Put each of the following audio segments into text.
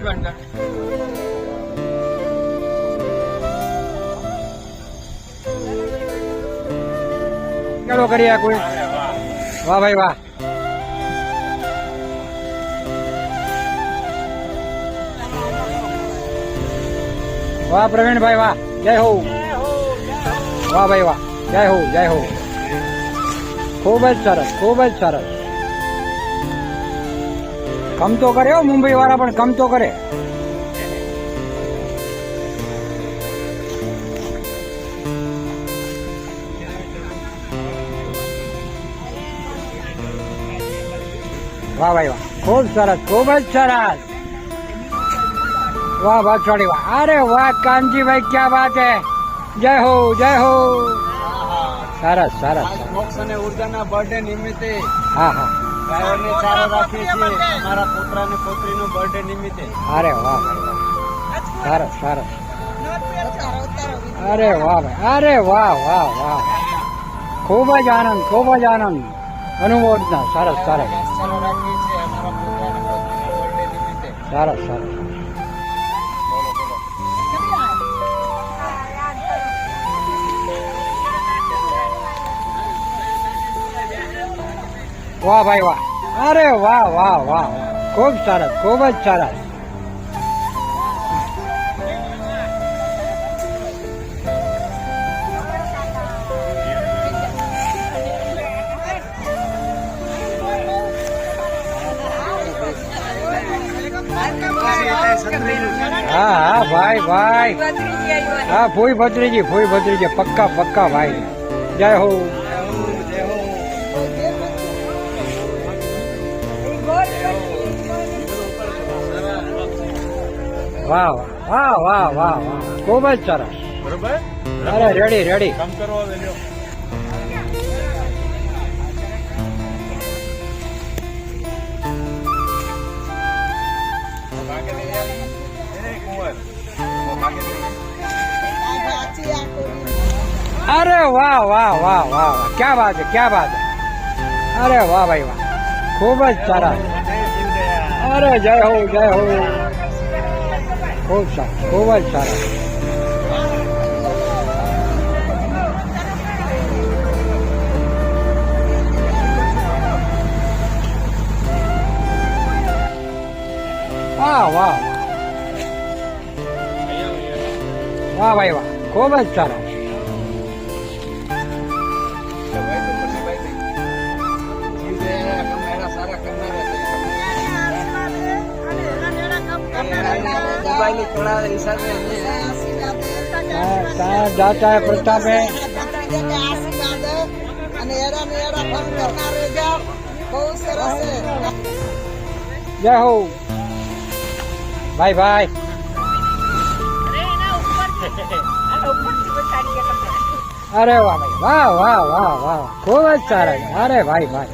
Brenda. ચાલો કરીએ કોઈ વાહ ભાઈ વાહ. વાહ પ્રવીણભાઈ વાહ. જય હો. વાહ ભાઈ વાહ. જય હો જય હો. ખૂબ જ સરસ ખૂબ જ સરસ. કમ તો કરે મુંબઈ વાળા પણ કમ તો કરે. વાહ ભાઈ વાહ. ખૂબ સરસ ખૂબ જ સરસ. વાહ ભાગશાળી વાહ. અરે વાહ કાનજીભાઈ ક્યાં વાત હે? જય હો જય હો. સરસ સરસ. સરસ. મોક્ષ અને ઉર્જાના બર્થડે નિમિત્તે હા હા. ગાયોને ચારો રાખીએ છીએ અમારા પુત્ર પુત્રીનો બર્થડે નિમિત્તે. અરે વાહ સારસ સરસ સરસ. અરે વાહ ભાઈ અરે વાહ વાહ વાહ. ખૂબ જ આનંદ ખૂબ જ આનંદ. અનુમોદના સરસ સરસ. સરસ રાખીએ વાહ ભાઈ વાહ. અરે વાહ વાહ વાહ ખૂબ સરસ, ખૂબ જ સરસ. હા હા, ભાઈ ભાઈ. હા ફૂઈ ભત્રીજી ફૂઈ ભત્રીજી. પક્કા પક્કા, ભાઈ. જય હો. વાહ વાહ વાહ વાહ વાહ. ખૂબ જ સરસ. બરોબર? અરે રેડી રેડી કામ કરો વેલ્યો અરે વાહ વાહ વાહ વાહ વાહ. ક્યાં વાત છે ક્યાં વાત અરે વાહ ભાઈ વાહ. ખૂબ જ સરસ. અરે જય હો જય હો. ખૂબ સારા ખૂબ જ સારા. વાહ વાહ. વાહ ભાઈ વાહ. ખૂબ જ સરસ મોબાઈલ થોડા હિસાબે તા- તા પ્રતાપે. ને જય હો. ભાઈ ભાઈ. અરે વાહ ભાઈ. વાહ વાહ વાહ વાહ. ખૂબ જ સારા અરે ભાઈ ભાઈ.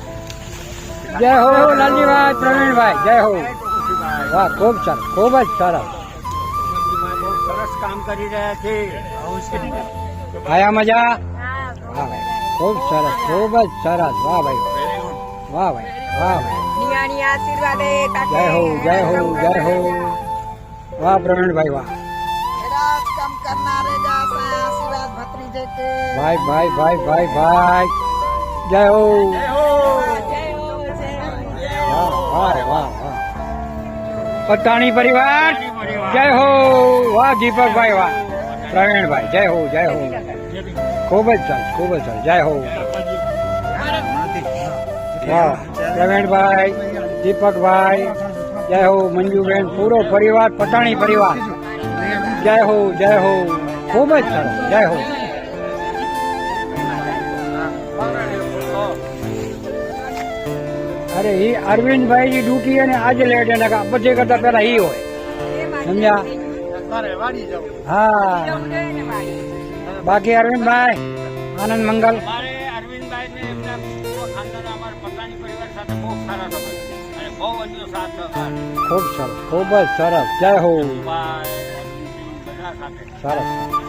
જય હો લાલજીભાઈ પ્રવીણભાઈ. જય હો. વાહ ખૂબ સારા ખૂબ જ સરસ સરસ કામ કરી રહ્યા છે. આયા મજા? વાહ ભાઈ. ખૂબ સરસ ખૂબ જ સરસ. વાહ ભાઈ. વાહ ભાઈ. વાહ ભાઈ. જય હો જય હો જય હો. વાહ પ્રવીણભાઈ વાહ. ભાઈ ભાઈ ભાઈ ભાઈ ભાઈ. જય હો જય હો જય હો. વાહ વાહ વાહ પતાણી પરિવાર, જય હો, વાહ દીપકભાઈ વાહ. પ્રવીણભાઈ, જય હો જય હો. ખૂબ જ સરસ, ખૂબ જ સરસ. જય હો. વાહ, પ્રવીણભાઈ, દીપકભાઈ, જય હો, મંજુબેન, પૂરો પરિવાર, પટાણી પરિવાર. જય હો જય હો. ખૂબ જ સરસ, જય હો. અરે એ અરવિંદભાઈ ની ડ્યુટી અને આજે લેટ એને બધે કરતા પેલા એ હોય. સમજ્યા? હા. બાકી અરવિંદભાઈ આનંદ મંગલ. ખૂબ સરસ ખૂબ જ સરસ. જય હો. સરસ.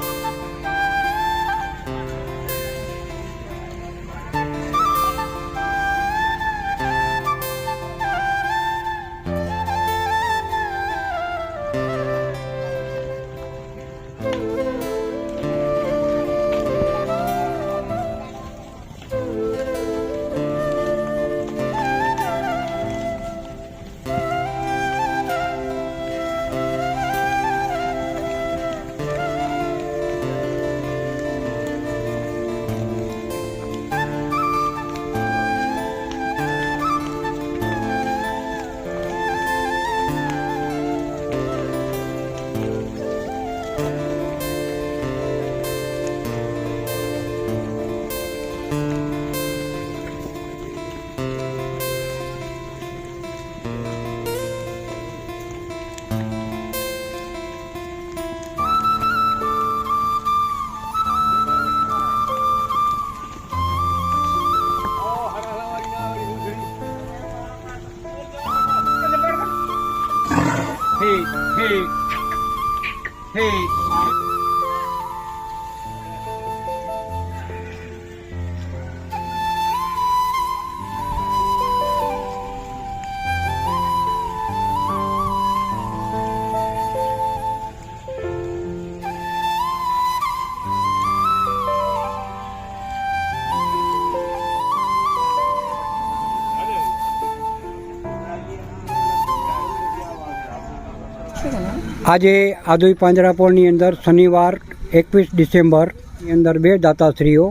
આજે આદુઈ પાંજરાપોળની અંદર શનિવાર એકવીસ ડિસેમ્બરની અંદર બે દાતાશ્રીઓ,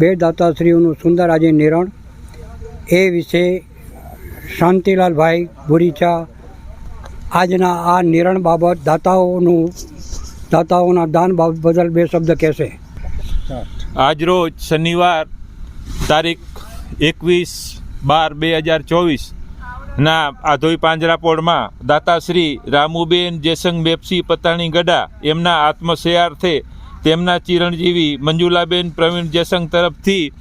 બે દાતાશ્રીઓનું સુંદર આજે નિરણ. એ વિશે શાંતિલાલભાઈ ભુરીચા આજના આ નિરણ બાબત દાતાઓનું, દાતાઓના દાન બદલ બે શબ્દ કહેશે. આજરોજ શનિવાર તારીખ એકવીસ બાર બે હજાર ચોવીસ ના આધોઈ પાંજરાપોળમાં દાતાશ્રી રામુબેન જેસંગ બેપસી પતાણી ગડા એમના આત્મશયાર્થે તેમના ચિરણજીવી મંજુલાબેન પ્રવીણ જેસંગ તરફથી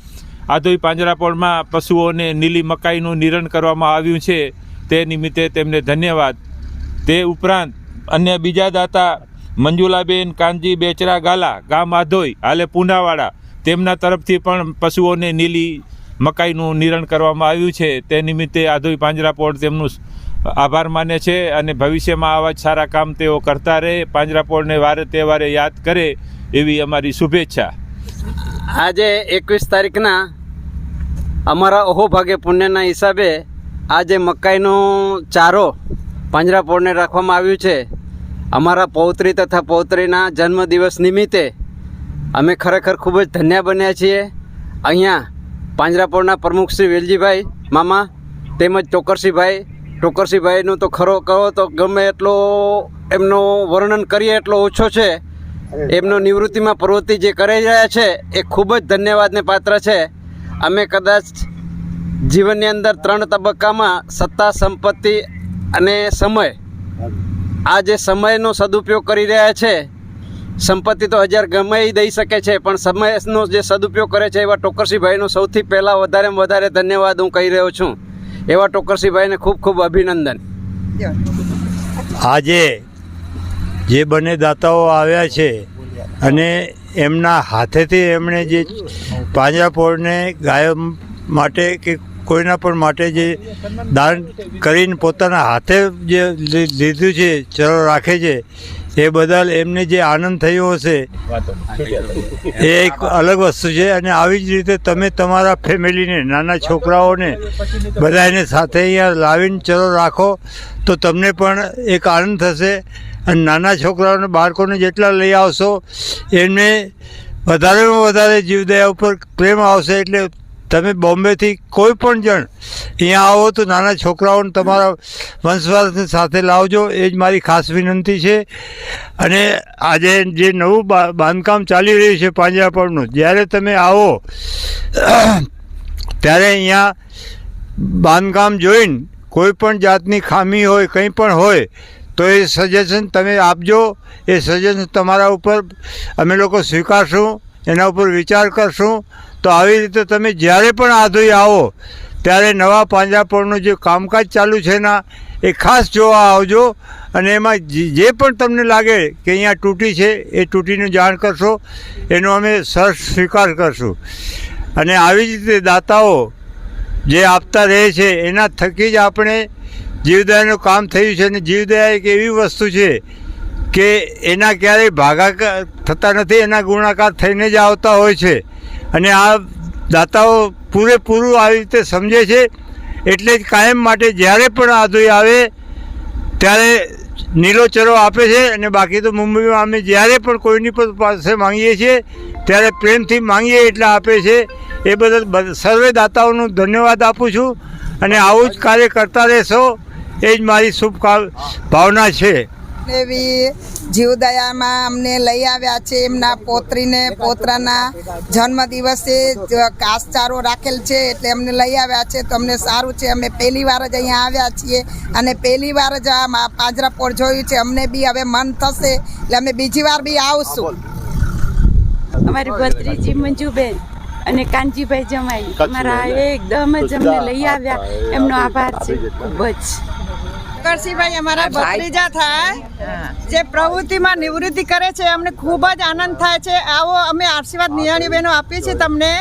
આધોઈ પાંજરાપોળમાં પશુઓને નીલી મકાઈનું નિરણ કરવામાં આવ્યું છે. તે નિમિત્તે તેમને ધન્યવાદ. તે ઉપરાંત અન્ય બીજા દાતા મંજુલાબેન, કાનજી બેચરા ગાલા ગામ આધોઈ હાલે પૂનાવાડા તેમના તરફથી પણ પશુઓને નીલી મકાઈનું નિરણ કરવામાં આવ્યું છે. તે નિમિત્તે આધોઈ પાંજરાપોળ તેમનું આભાર માને છે અને ભવિષ્યમાં આવા સારા કામ તેઓ કરતા રહે. પાંજરાપોળને વારે તહેવારે યાદ કરે એવી અમારી શુભેચ્છા. આજે એકવીસ તારીખના અમારા અહોભાગે પુણ્યના હિસાબે આજે મકાઈનો ચારો પાંજરાપોળને રાખવામાં આવ્યું છે. અમારા પૌત્રી તથા પૌત્રીના જન્મદિવસ નિમિત્તે અમે ખરેખર ખૂબ જ ધન્ય બન્યા છીએ. અહીંયા પાંજરાપોળના પ્રમુખ શ્રી વેલજીભાઈ મામા તેમજ ટોકરસીભાઈ ટોકરસીભાઈનું તો ખરો કહો તો ગમે એટલો એમનો વર્ણન કરીએ એટલો ઓછો છે. એમનો નિવૃત્તિમાં પ્રવૃત્તિ જે કરી રહ્યા છે એ ખૂબ જ ધન્યવાદને પાત્ર છે. અમે કદાચ જીવનની અંદર ત્રણ તબક્કામાં સત્તા, સંપત્તિ અને સમય આ જે સમયનો સદુપયોગ કરી રહ્યા છે સંપત્તિ તો હજાર ગમે દઈ શકે છે, પણ સમયનો જે સદુપયોગ કરે છે એવા ટોકરસિંહભાઈનો સૌથી પહેલાં વધારેમાં વધારે ધન્યવાદ હું કહી રહ્યો છું. એવા ટોકરસિંહભાઈને ખૂબ ખૂબ અભિનંદન. આજે જે બંને દાતાઓ આવ્યા છે અને એમના હાથેથી એમણે જે પાંજરાપોળને ગાયબ માટે કે કોઈના પણ માટે જે દાન કરીને પોતાના હાથે જે લીધું છે, ચલો રાખે છે એ બદલ એમને જે આનંદ થયો હશે એ એક અલગ વસ્તુ છે અને આવી જ રીતે તમે તમારા ફેમિલીને નાના છોકરાઓને બધાને સાથે અહીંયા લાવીને ચલો રાખો તો તમને પણ એક આનંદ થશે. અને નાના છોકરાઓને બાળકોને જેટલા લઈ આવશો એમને વધારેમાં વધારે જીવદયા ઉપર પ્રેમ આવશે એટલે તમે બોમ્બેથી કોઈ પણ જણ અહીંયા આવો તો નાના છોકરાઓને તમારા વંશવાસને સાથે લાવજો. એ જ મારી ખાસ વિનંતી છે. અને આજે જે નવું બાંધકામ ચાલી રહ્યું છે પાંજરાપણનું, જ્યારે તમે આવો, ત્યારે અહીંયા બાંધકામ જોઈને કોઈ પણ જાતની ખામી હોય, કંઈ પણ હોય, તો એ સજેશન તમે આપજો. એ સજેશન તમારા ઉપર અમે લોકો સ્વીકારશું, એના ઉપર વિચાર કરશું. તો આવી રીતે તમે જ્યારે પણ આધોઈ આવો, ત્યારે નવા પાંજરાપોળનું જે કામકાજ ચાલુ છે એના એ ખાસ જોવા આવજો. અને એમાં જે પણ તમને લાગે કે અહીંયા તૂટી છે, એ તૂટીનું જાણ કરશો. એનો અમે સર સ્વીકાર કરશું. અને આવી જ રીતે દાતાઓ જે આપતા રહે છે, એના થકી જ આપણે જીવદયાનું કામ થયું છે. અને જીવદયા એક એવી વસ્તુ છે કે એના ક્યારેય ભાગાકાર થતા નથી, એના ગુણાકાર થઈને જ આવતા હોય છે. અને આ દાતાઓ પૂરેપૂરું આવી રીતે સમજે છે, એટલે જ કાયમ માટે જ્યારે પણ આધોઈ આવે, ત્યારે નીલોચરો આપે છે અને બાકી તો મુંબઈમાં અમે જ્યારે પણ કોઈની પણ પાસે માંગીએ છીએ, ત્યારે પ્રેમથી માંગીએ એટલે આપે છે. એ બદલ સર્વે દાતાઓનો ધન્યવાદ આપું છું અને આવું જ કાર્ય કરતા રહેશો. એ જ મારી શુભ ભાવના છે. એવી જીવદયામાં અમને લઈ આવ્યા છે. એમના પોત્રીને પોતરાના જન્મદિવસે દિવસે કાસચારો રાખેલ છે એટલે અમને લઈ આવ્યા છે. તો અમને સારું છે. અમે પહેલી વાર જ અહીંયા આવ્યા છીએ અને પહેલી વાર જ આ પાંજરાપોળ જોયું છે. અમને બી હવે મન થશે એટલે અમે બીજી વાર બી આવશું. અમારી ભત્રીજી મંજુબેન અને કાનજીભાઈ જમાઈ. અમારા એકદમ જ અમને લઈ આવ્યા. એમનો આભાર છે. ખૂબ જ. કરશીભાઈ અમારા ભત્રીજા થાય જે પ્રવૃત્તિમાં નિવૃત્તિ કરે છે અમને ખૂબ જ આનંદ થાય છે. આવો અમે આશીર્વાદ નિયાણી બહેનો આપીએ છીએ તમને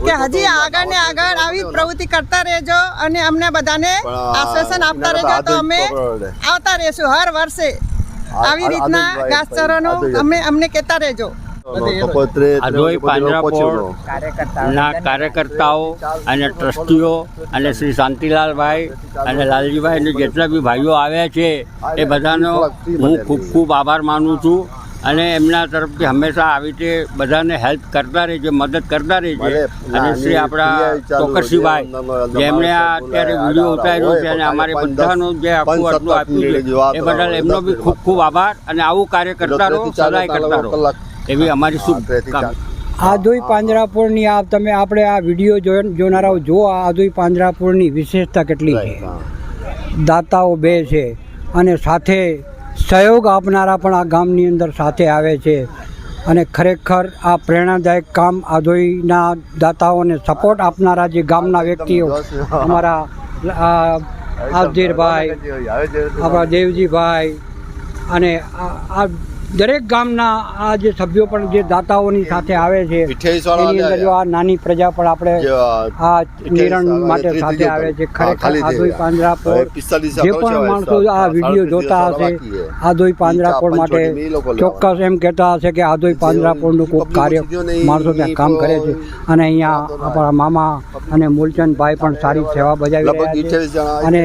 કે હજી આગળ ને આગળ આવી પ્રવૃત્તિ કરતા રહેજો અને અમને બધાને આશ્વાસન આપતા રહેજો તો અમે આવતા રહેશું હર વર્ષે. આવી રીતના ઘાસચારાનું અમે અમને કહેતા રહેજો. આધોઈ પાંજરાપોળ ના કાર્યકર્તાઓ અને ટ્રસ્ટીઓ અને શ્રી શાંતિલાલભાઈ અને લાલજીભાઈ જેટલા બી ભાઈઓ આવ્યા છે એ બધાનો હું ખૂબ ખૂબ આભાર માનું છું અને એમના તરફથી હંમેશા આવી રીતે બધાને હેલ્પ કરતા રહેજે મદદ કરતા રહેજે. અને શ્રી આપણા ચોકસીભાઈ જેમણે આ અત્યારે વીડિયો ઉતાર્યો છે અને અમારે બધાનું જે આખું આટલું આપ્યું છે એ બદલ એમનો બી ખૂબ ખૂબ આભાર અને આવું કાર્ય કરતા રહો સદાય કરતા રહો. એવી અમારી શું આધોઈ પાંજરાપુરની આ તમે આપણે આ વીડિયો જોનારાઓ જો આ આધોઈ પાંજરાપુરની વિશેષતા કેટલી છે? દાતાઓ બે છે અને સાથે સહયોગ આપનારા પણ આ ગામની અંદર સાથે આવે છે. અને ખરેખર આ પ્રેરણાદાયક કામ આધોઈના દાતાઓને સપોર્ટ આપનારા જે ગામના વ્યક્તિઓ અમારા આ આપણા દેવજીભાઈ અને આ આ દરેક ગામના આ જે સભ્યો પણ જે દાતાઓની સાથે આવે છે એની અંદર જો આ નાની પ્રજા પણ આપણે આ નિરણ માટે સાથે આવે છે. ખરેખર આધોઈ પાંજરાપોળ જે પણ માણસો આ વીડિયો જોતા હશે આધોઈ પાંજરાપોળ માટે ચોક્કસ એમ કહેતા હશે કે આધોઈ પાંજરાપોળનું કોઈ કાર્ય માણસો ત્યાં કામ કરે છે. અને અહીંયા આપણા મામા અને મૂલચંદભાઈ પણ સારી સેવા બજાવી રહ્યા છે. અને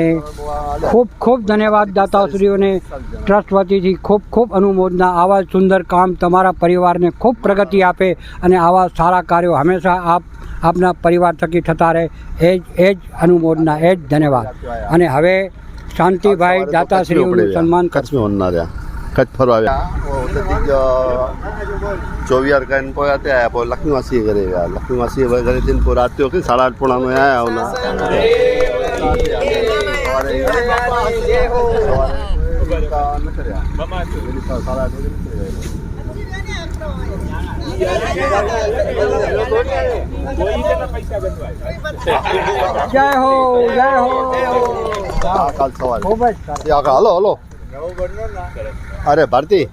ખૂબ ખૂબ ધન્યવાદ દાતાશ્રીઓને ટ્રસ્ટ વતીથી ખૂબ ખૂબ અનુમોદના આવા સુંદર કામ તમારા પરિવારને ખૂબ પ્રગતિ આપે અને આવા સારા કાર્યો હંમેશા આપ આપના પરિવાર થકી થતા રહે એ જ એ જ અનુમોદના એ જ ધન્યવાદ અને હવે શાંતિભાઈ દાતાશ્રીઓનું સન્માન કરશે કચ્છ में होना रहा कच्छ फरवा चौवीस का इनको आते आया पो लक्ष्मी वासी करेगा लक्ष्मी वासी करे दिन को रात हो के साढ़े आठ पौना में आया होना જય હો જય હો કાલ સવારે ખૂબ જ સારું એ આખા હલો હલો અરે ભારતી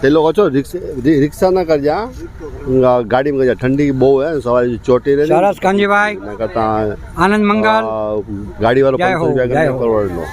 તે લોકો છો રિક્ષા ના કરજા ગાડીમાં કરજા ઠંડી બહુ હે સવારે ચોટી રહે સરસ કાનજીભાઈ એના કરતા આનંદ મંગલ ગાડી વાળો જય હો, પાંચસો રૂપિયા જય કરીને હો. પરવડેલો